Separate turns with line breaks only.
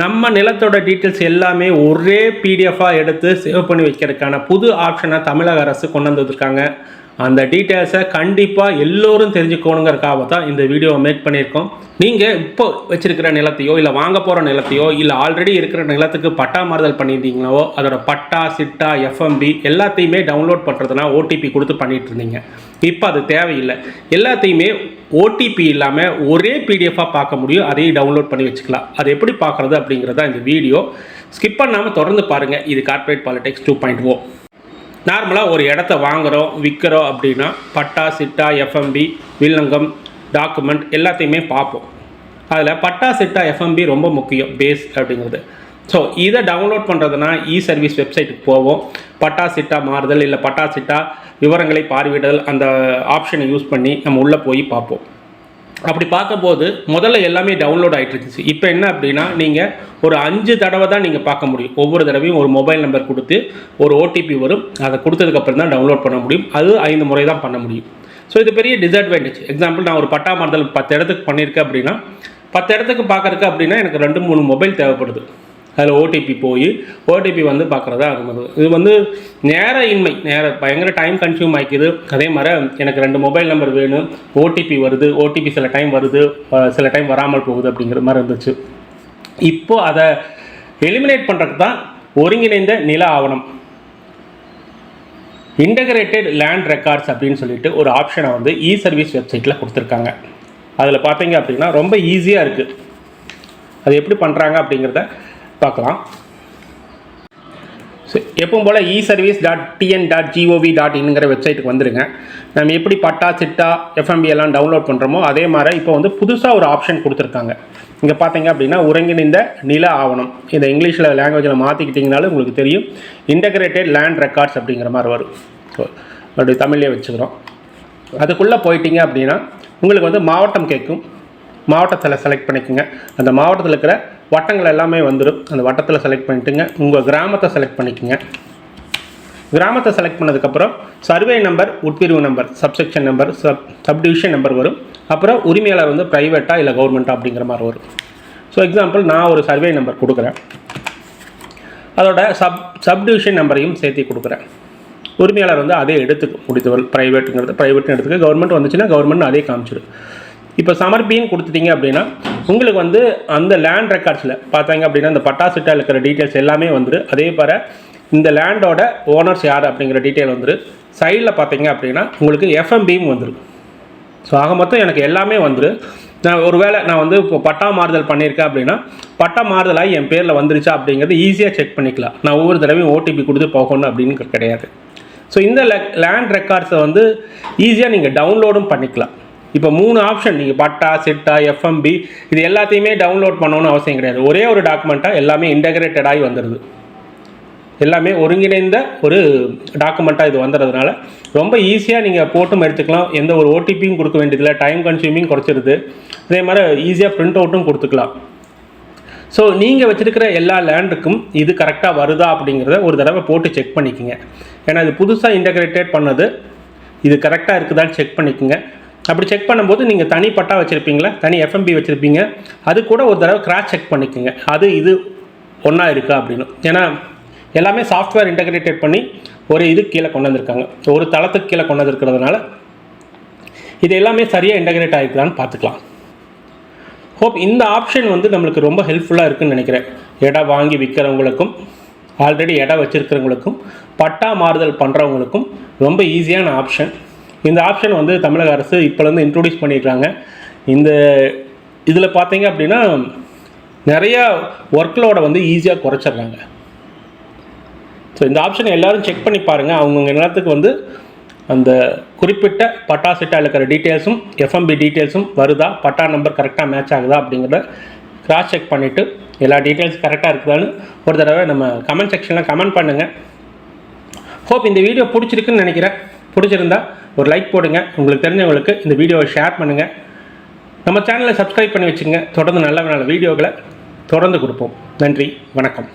நம்ம நிலத்தோட டீட்டெயில்ஸ் எல்லாமே ஒரே பிடிஎஃபாக எடுத்து சேவ் பண்ணி வைக்கிறதுக்கான புது ஆப்ஷனை தமிழக அரசு கொண்டு வந்துருக்காங்க. அந்த டீட்டெயில்ஸை கண்டிப்பாக எல்லோரும் தெரிஞ்சுக்கணுங்கிறக்காக தான் இந்த வீடியோவை மேக் பண்ணியிருக்கோம். நீங்கள் இப்போ வச்சுருக்கிற நிலத்தையோ இல்லை வாங்க போகிற நிலத்தையோ இல்லை ஆல்ரெடி இருக்கிற நிலத்துக்கு பட்டா மாறுதல் பண்ணியிருந்தீங்களோ அதோட பட்டா சிட்டா எஃப்எம்பி எல்லாத்தையுமே டவுன்லோட் பண்ணுறதுனா ஓடிபி கொடுத்து பண்ணிகிட்டு இருந்தீங்க. இப்போ அது தேவையில்லை. எல்லாத்தையுமே ஓடிபி இல்லாமல் ஒரே பிடிஎஃபாக பார்க்க முடியும். அதையும் டவுன்லோட் பண்ணி வச்சுக்கலாம். அது எப்படி பார்க்குறது அப்படிங்கிறதா இந்த வீடியோ. ஸ்கிப் பண்ணாமல் தொடர்ந்து பாருங்கள் இது corporate politics two point O நார்மலாக ஒரு இடத்த வாங்குகிறோம் விற்கிறோம் அப்படின்னா பட்டா சிட்டா எஃப்எம்பி வில்லங்கம் டாக்குமெண்ட் எல்லாத்தையுமே பார்ப்போம். அதில் பட்டா சிட்டா எஃப்எம்பி ரொம்ப முக்கியம். பேஸ் அப்படிங்கிறது. ஸோ இதை டவுன்லோட் பண்ணுறதுனா இ சர்வீஸ் வெப்சைட்டுக்கு போவோம். பட்டா சிட்டா மாறுதல் இல்லை பட்டா சிட்டா விவரங்களை பார்வையிடுதல் அந்த ஆப்ஷனை யூஸ் பண்ணி நம்ம உள்ளே போய் பார்ப்போம். அப்படி பார்க்கும்போது முதல்ல எல்லாமே டவுன்லோட் ஆகிட்டு இருந்துச்சு. இப்போ என்ன அப்படின்னா நீங்கள் ஒரு அஞ்சு தடவை தான் நீங்கள் பார்க்க முடியும். ஒவ்வொரு தடவையும் ஒரு மொபைல் நம்பர் கொடுத்து ஒரு ஓடிபி வரும். அதை கொடுத்ததுக்கப்புறம் தான் டவுன்லோட் பண்ண முடியும். அது ஐந்து முறை தான் பண்ண முடியும். ஸோ இது பெரிய டிஸ்அட்வான்டேஜ் எக்ஸாம்பிள் நான் ஒரு பட்டா மாறுதல் பத்து இடத்துக்கு பண்ணியிருக்கேன் அப்படின்னா பத்து இடத்துக்கு பார்க்கறக்கு அப்படின்னா எனக்கு ரெண்டு மூணு மொபைல் தேவைப்படுது. அதில் ஓடிபி போய் ஓடிபி வந்து பார்க்குறதா அது இது வந்து நேர இன்மை நேர பயங்கர டைம் கன்சியூம் ஆகிக்குது அதே மாதிரி எனக்கு ரெண்டு மொபைல் நம்பர் வேணும். ஓடிபி வருது. ஓடிபி சில டைம் வருது. சில டைம் வராமல் போகுது அப்படிங்கிற மாதிரி இருந்துச்சு. இப்போ அதை எலிமினேட் பண்ணுறதுக்கு தான் ஒருங்கிணைந்த நில ஆவணம். இன்டகிரேட்டட் லேண்ட் ரெக்கார்ட்ஸ் அப்படின்னு சொல்லிட்டு ஒரு ஆப்ஷனை வந்து இ சர்வீஸ் வெப்சைட்டில் கொடுத்துருக்காங்க. அதில் பார்த்தீங்க அப்படின்னா ரொம்ப ஈஸியாக இருக்குது அது எப்படி பண்ணுறாங்க அப்படிங்கிறத பார்க்கலாம். ஸோ எப்பவும் போல் e service dot TN dot GOV dot இன்ங்கிற வெப்சைட்டுக்கு வந்துடுங்க நம்ம எப்படி பட்டா சிட்டா எஃப்எம்பி எல்லாம் டவுன்லோட் பண்ணுறோமோ அதே மாதிரி இப்போ வந்து புதுசாக ஒரு ஆப்ஷன் கொடுத்துருக்காங்க. இங்கே பார்த்தீங்க அப்படின்னா ஒருங்கிணைந்த நில ஆவணம். இதை இங்கிலீஷில் லாங்குவேஜில் மாற்றிக்கிட்டிங்கனாலும் உங்களுக்கு தெரியும். இன்டகிரேட்டட் லேண்ட் ரெக்கார்ட்ஸ் அப்படிங்கிற மாதிரி வரும். அப்படி தமிழ்லேயே வச்சுக்கிறோம். அதுக்குள்ளே போயிட்டீங்க அப்படின்னா உங்களுக்கு வந்து மாவட்டம் கேட்கும். மாவட்டத்தில் செலக்ட் பண்ணிக்கோங்க. அந்த மாவட்டத்தில் இருக்கிற வட்டங்கள் எல்லாமே வந்துடும் அந்த வட்டத்தில் செலக்ட் பண்ணிட்டுங்க. உங்கள் கிராமத்தை செலக்ட் பண்ணிக்கோங்க. கிராமத்தை செலக்ட் பண்ணதுக்கப்புறம் சர்வே நம்பர் உட்பிரிவு number subsection number sub subdivision number வரும். அப்புறம் உரிமையாளர் வந்து ப்ரைவேட்டாக இல்லை கவர்மெண்ட்டாக அப்படிங்கிற மாதிரி வரும். ஸோ எக்ஸாம்பிள் நான் ஒரு சர்வே நம்பர் கொடுக்குறேன். அதோட சப் சப்டிவிஷன் நம்பரையும் சேர்த்து கொடுக்குறேன். உரிமையாளர் வந்து அதே எடுத்து முடித்தவர் ப்ரைவேட்டுங்கிறது ப்ரைவேட்னு எடுத்துக்க. கவர்மெண்ட் வந்துச்சுன்னா கவர்மெண்ட் அதே காமிச்சிடும் இப்போ சமர்ப்பின்னு கொடுத்துட்டீங்க அப்படின்னா உங்களுக்கு வந்து அந்த லேண்ட் ரெக்கார்ட்ஸில் பார்த்தாங்க அப்படின்னா இந்த பட்டா இருக்கிற டீட்டெயில்ஸ் எல்லாமே வந்துடும் அதே போல் இந்த லேண்டோட ஓனர்ஸ் யார் அப்படிங்கிற டீட்டெயில் வந்துடும் சைடில் பார்த்தீங்க அப்படின்னா உங்களுக்கு எஃப்எம்பியும் வந்துடும் ஸோ ஆக மொத்தம் எனக்கு எல்லாமே வந்துடும் நான் ஒருவேளை நான் வந்து இப்போ பட்டா மாறுதல் பண்ணியிருக்கேன் அப்படின்னா பட்டா மாறுதலாகி என் பேரில் வந்துருச்சா அப்படிங்கிறது ஈஸியாக செக் பண்ணிக்கலாம். நான் ஒவ்வொரு தடவையும் ஓடிபி கொடுத்து போகணும் அப்படின்னு கிடையாது. ஸோ இந்த லேண்ட் ரெக்கார்ட்ஸை வந்து ஈஸியாக நீங்கள் டவுன்லோடும் பண்ணிக்கலாம். இப்போ மூணு ஆப்ஷன் நீங்கள் பட்டா சிட்டா எஃப்எம்பி இது எல்லாத்தையுமே டவுன்லோட் பண்ணணும்னு அவசியம் கிடையாது. ஒரே ஒரு டாக்குமெண்ட்டாக எல்லாமே இன்டகிரேட்டடாகி வந்துடுது எல்லாமே ஒருங்கிணைந்த ஒரு டாக்குமெண்ட்டாக இது வந்துடுறதுனால ரொம்ப ஈஸியாக நீங்கள் போட்டும் எடுத்துக்கலாம். எந்த ஒரு ஓடிபியும் கொடுக்க வேண்டியதில்லை. டைம் கன்சியூமிங் குறைச்சிருது. அதே மாதிரி ஈஸியாக பிரிண்ட் அவுட்டும் கொடுத்துக்கலாம். ஸோ நீங்கள் வச்சுருக்கிற எல்லா லேண்டுக்கும் இது கரெக்டாக வருதா அப்படிங்கிறத ஒரு தடவை போட்டு செக் பண்ணிக்கோங்க. ஏன்னா இது புதுசாக இன்டகிரேட்டட் பண்ணது. இது கரெக்டாக இருக்குதான்னு செக் பண்ணிக்கோங்க. அப்படி செக் பண்ணும்போது நீங்கள் தனி பட்டா வச்சுருப்பீங்களா தனி எஃப்எம்பி வச்சுருப்பீங்க. அது கூட ஒரு தடவை கிராஸ் செக் பண்ணிக்கோங்க. அது இது ஒன்றா இருக்கா அப்படின்னு. ஏன்னா எல்லாமே சாஃப்ட்வேர் இன்டகிரேட்டட் பண்ணி ஒரு இது கீழே கொண்டு வந்திருக்காங்க. ஒரு தளத்துக்கு கீழே கொண்டு வந்திருக்கிறதுனால இது எல்லாமே சரியாக இன்டகிரேட் ஆகிருக்குதான்னு பார்த்துக்கலாம். ஹோப் இந்த ஆப்ஷன் வந்து நம்மளுக்கு ரொம்ப ஹெல்ப்ஃபுல்லாக இருக்குன்னு நினைக்கிறேன். இடம் வாங்கி விற்கிறவங்களுக்கும் ஆல்ரெடி இடம் வச்சுருக்கிறவங்களுக்கும் பட்டா மாறுதல் பண்ணுறவங்களுக்கும் ரொம்ப ஈஸியான ஆப்ஷன் இந்த ஆப்ஷன் வந்து தமிழக அரசு இப்போலேருந்து இன்ட்ரொடியூஸ் பண்ணியிருக்காங்க இந்த இதில் பார்த்தீங்க அப்படின்னா நிறையா ஒர்க்லோட வந்து ஈஸியாக குறைச்சிடுறாங்க. ஸோ இந்த ஆப்ஷனை எல்லோரும் செக் பண்ணி பாருங்கள் அவங்கவுங்க நிலத்துக்கு வந்து அந்த குறிப்பிட்ட பட்டா சிட்டா இருக்கிற டீட்டெயில்ஸும் எஃப்எம்பி டீட்டெயில்ஸும் வருதா? பட்டா நம்பர் கரெக்டாக மேட்ச் ஆகுதா? அப்படிங்கிறத கிராஸ் செக் பண்ணிவிட்டு எல்லா டீட்டெயில்ஸ் கரெக்டாக இருக்குதான்னு ஒரு தடவை நம்ம கமெண்ட் செக்ஷனில் கமெண்ட் பண்ணுங்கள் ஹோப் இந்த வீடியோ பிடிச்சிருக்குன்னு நினைக்கிறேன். பிடிச்சிருந்தா ஒரு லைக் போடுங்க. உங்களுக்கு தெரிஞ்சவங்களுக்கு இந்த வீடியோவை ஷேர் பண்ணுங்கள் நம்ம சேனலை சப்ஸ்கிரைப் பண்ணி வச்சுங்க தொடர்ந்து நல்ல நல்ல வீடியோக்களை தொடர்ந்து கொடுப்போம். நன்றி. வணக்கம்.